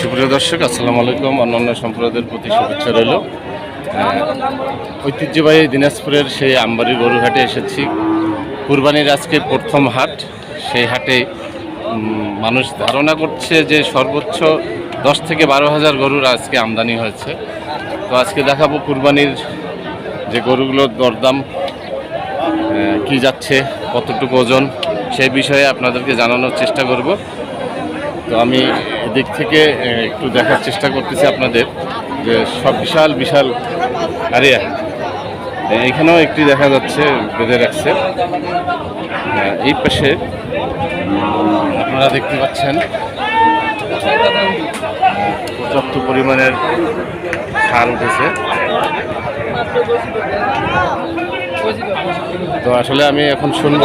সুপ্রিয় দর্শক, আসসালামু আলাইকুম। অন্যান্য সম্প্রদায়ের প্রতি শুভেচ্ছা রইল। ঐতিহ্যবাহী দিনাজপুরের সেই আমবাড়ি গরুহাটে এসেছি। কুরবানির আজকে প্রথম হাট। সেই হাটে মানুষ ধারণা করছে যে সর্বোচ্চ দশ থেকে বারো হাজার গরুর আজকে আমদানি হয়েছে। তো আজকে দেখাবো কুরবানির যে গরুগুলোর দরদাম কি যাচ্ছে, কতটুকু ওজন, সেই বিষয়ে আপনাদেরকে জানানোর চেষ্টা করব। তো আমি এদিক থেকে একটু দেখার চেষ্টা করতেছি আপনাদের যে সব বিশাল বিশাল আরিয়া এখানেও একটি দেখা যাচ্ছে, বেঁধে রাখছে। এই পাশে আপনারা দেখতে পাচ্ছেন, পর্যাপ্ত পরিমাণের সার উঠেছে। তো আসলে আমি এখন শুনব।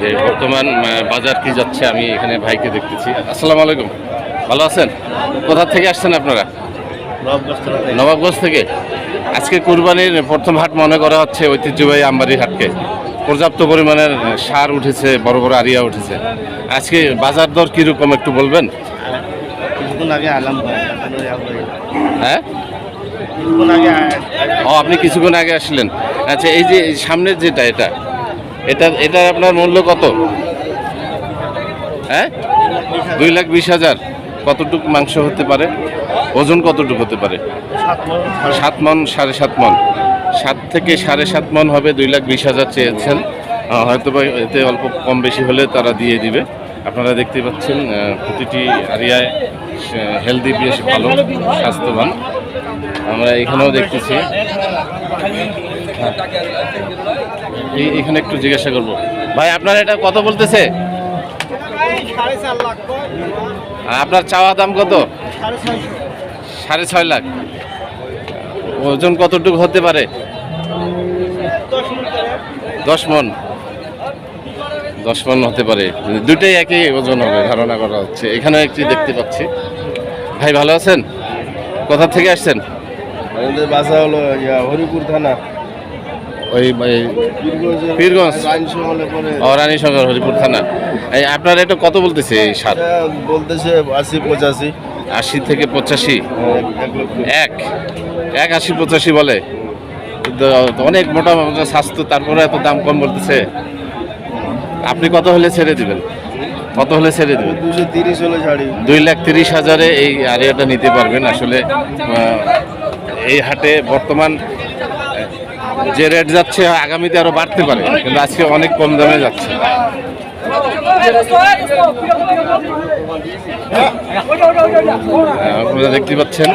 যে বর্তমান বাজার কি যাচ্ছে আমি এখানে ভাইকে দেখতেছি। আসসালামু আলাইকুম। ভালো আছেন? কোথা থেকে আসছেন আপনারা? নবাবগঞ্জ থেকে। আজকে কুরবানির প্রথম হাট মনে করা হচ্ছে ঐতিহ্যবাহী আমবাড়ি হাটকে। পর্যাপ্ত পরিমাণের সার উঠেছে বড় বড় আরিয়া উঠেছে। আজকে বাজার দর কীরকম একটু বলবেন। হ্যাঁ? ও আপনি কিছুক্ষণ আগে আসলেন। আচ্ছা এই যে সামনের যেটা এটা? এটা এটা আপনার মূল্য কত? হ্যাঁ? দুই লাখ বিশ হাজার। কতটুকু মাংস হতে পারে? ওজন কতটুকু হতে পারে? সাত মন সাড়ে সাত মন। সাত থেকে সাড়ে সাত মন হবে, দুই লাখ বিশ হাজার চেয়েছেন। হয়তো বা এতে অল্প কম বেশি হলে তারা দিয়ে দিবে। আপনারা দেখতে পাচ্ছেন প্রতিটি আরিয়ায় হেলদি বেশ ভালো, স্বাস্থ্যবান। আমরা এখানেও দেখতেছি। এখানে একটু জিজ্ঞাসা করব। ভাই আপনার এটা কত বলতেছে? আপনার চাওয়া দাম কত? সাড়ে ছয় লাখ। ওজন কতটুকু হতে পারে? দশ মন দশ মন। হতে পারে। দুটাই একই ওজন হবে ধারণা করা হচ্ছে। এখানে একটি দেখতে পাচ্ছি। ভাই ভালো আছেন? কোথা থেকে আসছেন? আমাদের বাসা হলো ইয়া, হরিপুর থানা। ওই পীরগঞ্জে? অরানি সরকার হরিপুর থানা। এই আপনার এটা কত বলতেছে এই সার? বলতেছে আশি পঁচাশি। আশি থেকে পঁচাশি? এক এক? এক আশি পঁচাশি বলে? অনেক মোটা মোটা স্বাস্থ্য তারপরে এত দাম কম বলতেছে। আপনি কত হলে ছেড়ে দিবেন? কত হলে ছেড়ে দেবেন? দুই লাখ তিরিশ হাজারে এই আরিয়াটা নিতে পারবেন। আসলে এই হাটে বর্তমান যে রেট যাচ্ছে আগামীতে আরও বাড়তে পারে, কিন্তু আজকে অনেক কম দামে যাচ্ছে। আপনারা দেখতে পাচ্ছেন।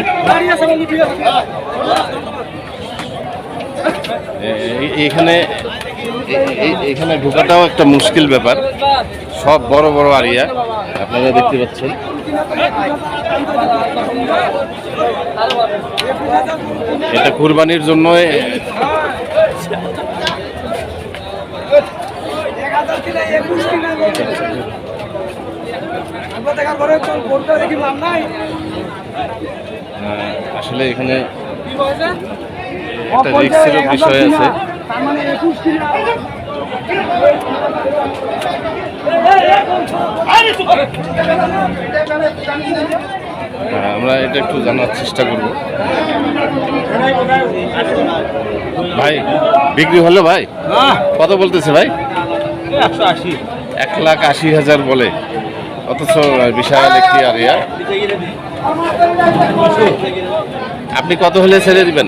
এখানে এখানে ঢোকাটাও একটা মুশকিল ব্যাপার। সব বড় বড় আরিয়া। আপনারা দেখতে পাচ্ছেন। এটা কুরবানির জন্য আসলে এখানে একটা রিক্সেরও বিষয় আছে। হ্যাঁ, আমরা এটা একটু জানার চেষ্টা করব। ভাই, বিক্রি হলো ভাই? কত বলতেছে ভাই? এক লাখ আশি হাজার বলে। অথচ বিশাল একটি আরিয়া আপনি কত হলে ছেড়ে দিবেন?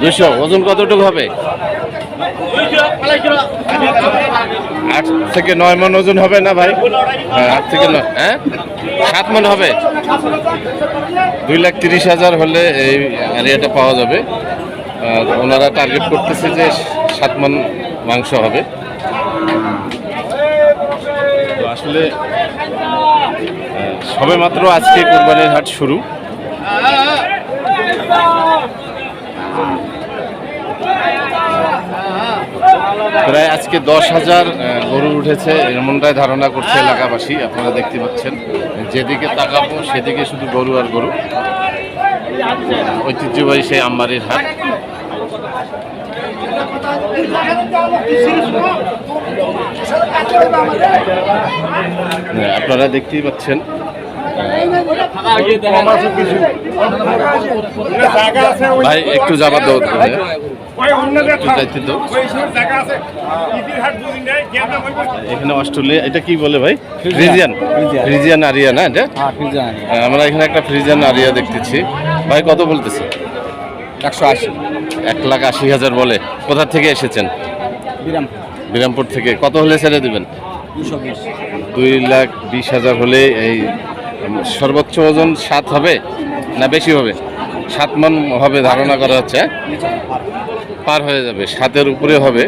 দুশো ওজন কতটুকু হবে? আট থেকে নয় মন ওজন হবে না ভাই? হ্যাঁ আট থেকে নয়। হ্যাঁ? সাত মন হবে? দুই লাখ তিরিশ হাজার হলে এই আরিয়াটা পাওয়া যাবে। ওনারা টার্গেট করতেছে যে সাত মন মাংস হবে। আসলে সবে মাত্র আজকে কোরবানির হাট শুরু। প্রায় আজকে দশ হাজার গরু উঠেছে এমনটাই ধারণা করছে এলাকাবাসী, আপনারা দেখতে পাচ্ছেন। যেদিকে তাকাবো, সেদিকে শুধু গরু আর গরু। ঐতিহ্যবাহী সেই আমবাড়ির হাট। আপনারা দেখতেই পাচ্ছেন ভাই একটু যাবার যাইতে এখানে অস্ট্রেলিয়া এটা কি বলে ভাই? ফ্রিজিয়ান। ফ্রিজিয়ান। আরিয়া না এটা? হ্যাঁ, আমরা এখানে একটা ফ্রিজিয়ান আরিয়া দেখতেছি। ভাই কত বলতেছে? একশো আশি। এক লাখ আশি হাজার বলে। কোথা থেকে এসেছেন? বিরাম বিরামপুর থেকে। কত হলে ছেড়ে দেবেন? দুই লাখ বিশ হাজার হলে এই সর্বোচ্চ ওজন সাত হবে না বেশি হবে? সাত মন হবে ধারণা করা হচ্ছে? পার হয়ে যাবে। সাতের উপরে হবে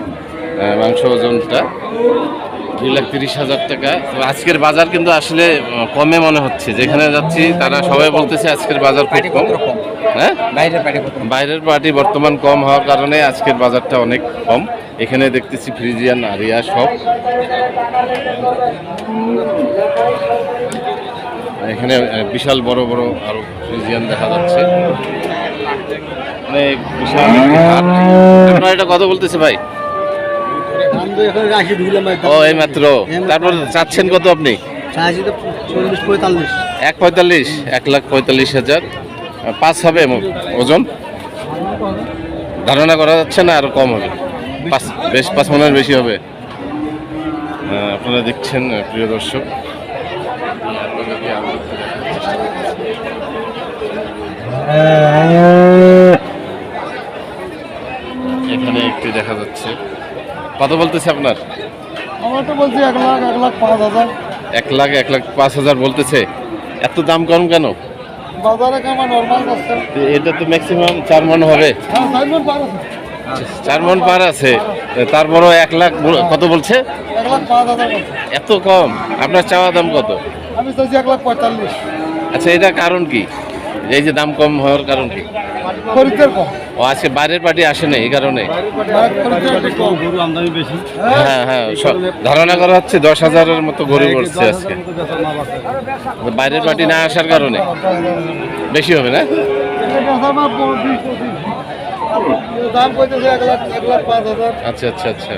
মাংস ওজনটা। দুই লাখ তিরিশ হাজার টাকা। আজকের বাজার কিন্তু আসলে কমে মনে হচ্ছে। যেখানে যাচ্ছি তারা সবাই বলতেছে আজকের বাজার খুব কম। হ্যাঁ? বাইরের পার্টি বর্তমান কম হওয়ার কারণে আজকের বাজারটা অনেক কম। এখানে দেখতেছি ফ্রিজিয়ান আরিয়া সব। এখানে বিশাল বড় বড় আরও ফ্রিজিয়ান দেখা যাচ্ছে। অনেক বিশাল আপনার এটা কত বলতেছে ভাই? ও, এই মাত্র। তারপর চাচ্ছেন কত আপনি? এক পঁয়তাল্লিশ, এক লাখ পঁয়তাল্লিশ হাজার। পাঁচ হবে ওজন? ধারণা করা যাচ্ছে না, আরও কম হবে। পাঁচ, বেশ, পাঁচ মনের বেশি হবে। আপনারা দেখছেন, প্রিয় দর্শক। এখানে একটি দেখা যাচ্ছে। কত বলতেছে আপনার? আমার তো বলছি এক লাখ এক লাখ পাঁচ হাজার। এক লাখ এক লাখ পাঁচ হাজার বলতেছে। এত দাম কম কেন? বাজারে কামা নর্মাল এটা তো ম্যাক্সিমাম চার মন হবে। হ্যাঁ পার আছে। চার মন পার আছে। তারপরও এক লাখ কত বলছে। এত কম। আপনার চাওয়া দাম কত? আমি চাইছি এক লাখ পঁয়তাল্লিশ। আচ্ছা এটা কারণ কি? এই যে দাম কম হওয়ার কারণ কি? কম। ও আজকে বাইরের পার্টি আসে না এই কারণে? হ্যাঁ হ্যাঁ সব- ধারণা করা হচ্ছে দশ হাজারের মতো গরু পড়ছে আজকে। বাইরের পার্টি না আসার কারণে? বেশি হবে না? আচ্ছা আচ্ছা আচ্ছা।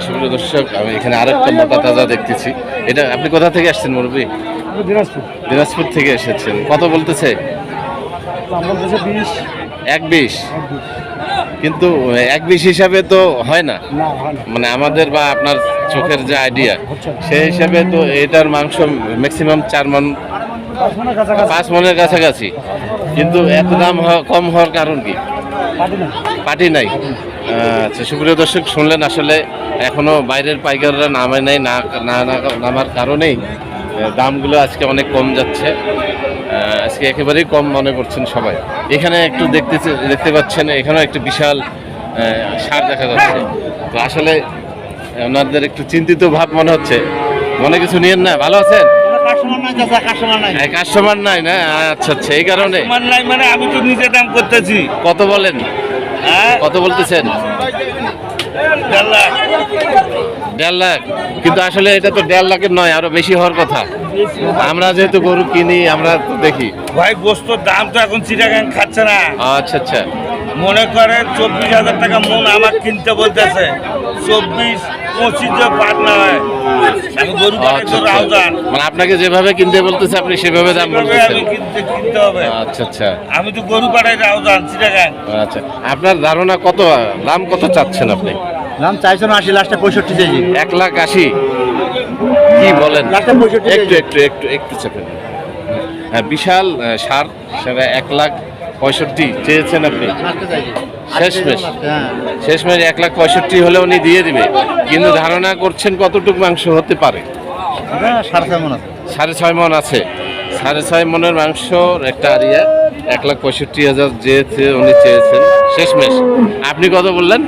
সুপ্রিয় দর্শক আমি এখানে আরেকটা মোটা তাজা দেখতেছি। এটা আপনি কোথা থেকে আসছেন মুরব্বী? দিনাজপুর? দিনাজপুর থেকে এসেছেন। কত বলতেছে? এক বিশ। কিন্তু এক বিশ হিসাবে তো হয় না। মানে আমাদের বা আপনার চোখের যে আইডিয়া সেই হিসাবে তো এটার মাংস ম্যাক্সিমাম চার মন পাঁচ মনের কাছাকাছি। কিন্তু এত দাম কম হওয়ার কারণ কি? পাটি নাই। আচ্ছা সুপ্রিয় দর্শক শুনলেন আসলে এখনও বাইরের পাইকাররা নামে নাই না নামার কারণেই। দামগুলো আজকে অনেক কম যাচ্ছে। আজকে একেবারেই কম মনে করছেন সবাই। এখানে একটু দেখতে দেখতে পাচ্ছেন এখানেও একটু বিশাল সার দেখা যাচ্ছে। তো আসলে ওনাদের একটু চিন্তিত ভাব মনে হচ্ছে। মনে কিছু নিয়েন না? ভালো আছেন? কাস্টমার নাই কাস্টমার নাই। না? আচ্ছা আচ্ছা এই কারণে। মানে আমি তো নিজে দাম করতেছি। কত বলেন? হ্যাঁ? কত বলতেছেন? দেড় লাখ। দেড় লাখ। কিন্তু আসলে এটা তো দেড় লাখের নয় আরও বেশি হওয়ার কথা। আমরা যেহেতু গরু কিনি আমরা তো দেখি। ভাই গোস্তর দাম তো এখন চিটাগাং খাচ্ছে না। আচ্ছা আচ্ছা। মনে করে চব্বিশ হাজার টাকা মন আমার কিনতে বলতেছে। চব্বিশ আচ্ছা তো আচ্ছা। মানে আপনাকে যেভাবে কিনতে বলতেছে আপনি সেভাবে দাম বলতেছেন। আমি কিনতে কিনতে হবে। আচ্ছা আচ্ছা। আমি তো গরু পাঠাই রাউজান চিটাগাং। আচ্ছা আপনার ধারণা কত দাম কত চাচ্ছেন আপনি? দাম চারশো আশি লাস্টে পঁয়ষট্টি চাইছি এক লাখ আশি? কি বলেন? একটু একটু একটু একটু চেপেন হ্যাঁ বিশাল সার সেটা এক লাখ পঁয়ষট্টি চেয়েছেন আপনি? শেষমেশ। হ্যাঁ। শেষমেশ এক লাখ পঁয়ষট্টি হলে উনি দিয়ে দিবে। কিন্তু ধারণা করছেন কতটুকু মাংস হতে পারে? সাড়ে ছয় মন আছে। সাড়ে ছয় মন আছে। সাড়ে ছয় মনের মাংস একটা আরিয়া এক লাখ পঁয়ষট্টি হাজার যে চে- উনি চেয়েছেন। শেষমেশ। আপনি কত বললেন?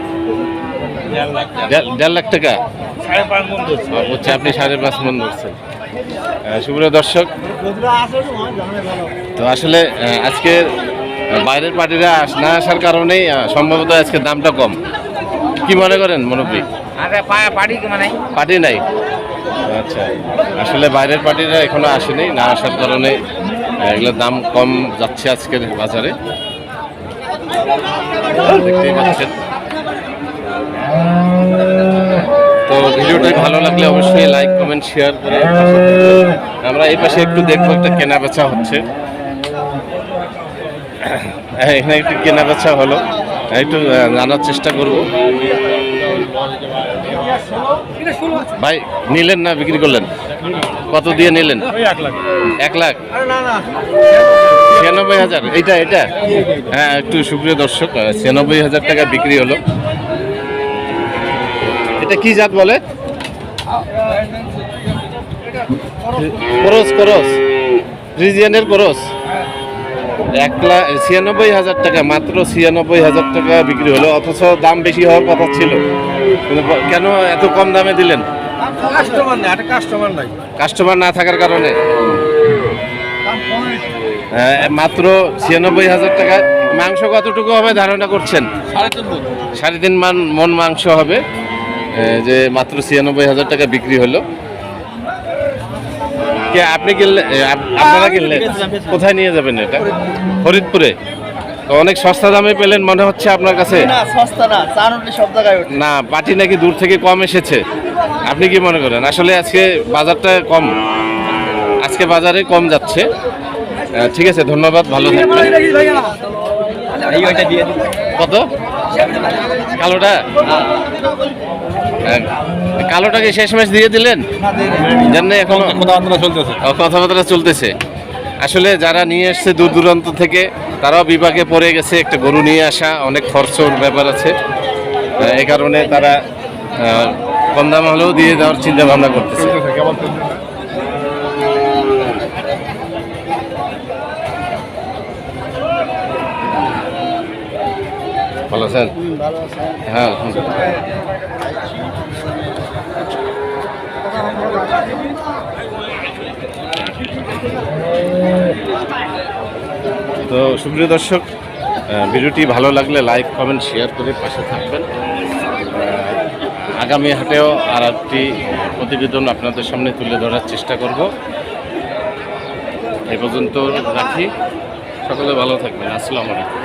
দেড় লাখ। টাকা। হচ্ছে আপনি সাড়ে পাঁচ মন ধরছেন। সুপ্রিয় দর্শক তো আসলে আজকে বাইরের পার্টিরা আস- না আসার কারণেই সম্ভবত আজকে দামটা কম। কি মনে করেন মুরব্বী? পার্টি নাই। আচ্ছা আসলে বাইরের পার্টিরা এখনও আসেনি না আসার কারণে এগুলোর দাম কম যাচ্ছে আজকের বাজারে। দেখতেই পাচ্ছেন। তো ভিডিওটা ভালো লাগলে অবশ্যই লাইক কমেন্ট শেয়ার করে আমরা এই পাশে একটু দেখব একটা কেনা বেচা হচ্ছে। এখানে একটু কেনা বেচা হলো। একটু জানার চেষ্টা করব। ভাই, নিলেন না বিক্রি করলেন? কত দিয়ে নিলেন? এক লাখ। ছিয়ানব্বই হাজার, এইটা এটা হ্যাঁ একটু সুপ্রিয় দর্শক ছিয়ানব্বই হাজার টাকা বিক্রি হলো। এটা কি জাত বলে? করস করস রিজিয়ানের করস এক লাখ ছিয়ানব্বই হাজার টাকা মাত্র ছিয়ানব্বই হাজার টাকা বিক্রি হলো অথচ দাম বেশি হওয়ার কথা ছিল। কেন এত কম দামে দিলেন? কাস্টমার নেই কাস্টমার নাই। কাস্টমার না থাকার কারণে? হ্যাঁ, মাত্র ছিয়ানব্বই হাজার টাকা। মাংস কতটুকু হবে ধারণা করছেন? সাড়ে তিন মান মন মাংস হবে। যে মাত্র ছিয়ানব্বই হাজার টাকা বিক্রি হলো। কে আপনি কিনলে আপনারা কিনলেন কোথায় নিয়ে যাবেন এটা? ফরিদপুরে। তো অনেক সস্তা দামে পেলেন মনে হচ্ছে আপনার কাছে? না সস্তা না চার সব জায়গায় না পাটি নাকি দূর থেকে কম এসেছে। আপনি কি মনে করেন? আসলে আজকে বাজারটা কম। আজকে বাজারে কম যাচ্ছে। ঠিক আছে ধন্যবাদ ভালো থাকবেন। কত? কালোটা? আহ, কালোটাকে শেষ ম্যাচ দিয়ে দিলেন? জানেন এখনও? কথাবার্তা চলতেছে। কথাবার্তা চলতেছে। আসলে যারা নিয়ে এসছে দূর দূরান্ত থেকে তারাও বিভাগে পড়ে গেছে একটা গরু নিয়ে আসা অনেক খরচর ব্যাপার আছে। এই কারণে তারা কম দাম হলেও দিয়ে দেওয়ার চিন্তা ভাবনা করতেছে। ভালো আছেন? হ্যাঁ। তো সুপ্রিয় দর্শক ভিডিওটি ভালো লাগলে লাইক, কমেন্ট, শেয়ার করে পাশে থাকবেন। আগামী হাটেও আর একটি প্রতিবেদন আপনাদের সামনে তুলে ধরার চেষ্টা করব। এ পর্যন্ত রাখি। সকলে ভালো থাকবেন। আসসালামু আলাইকুম।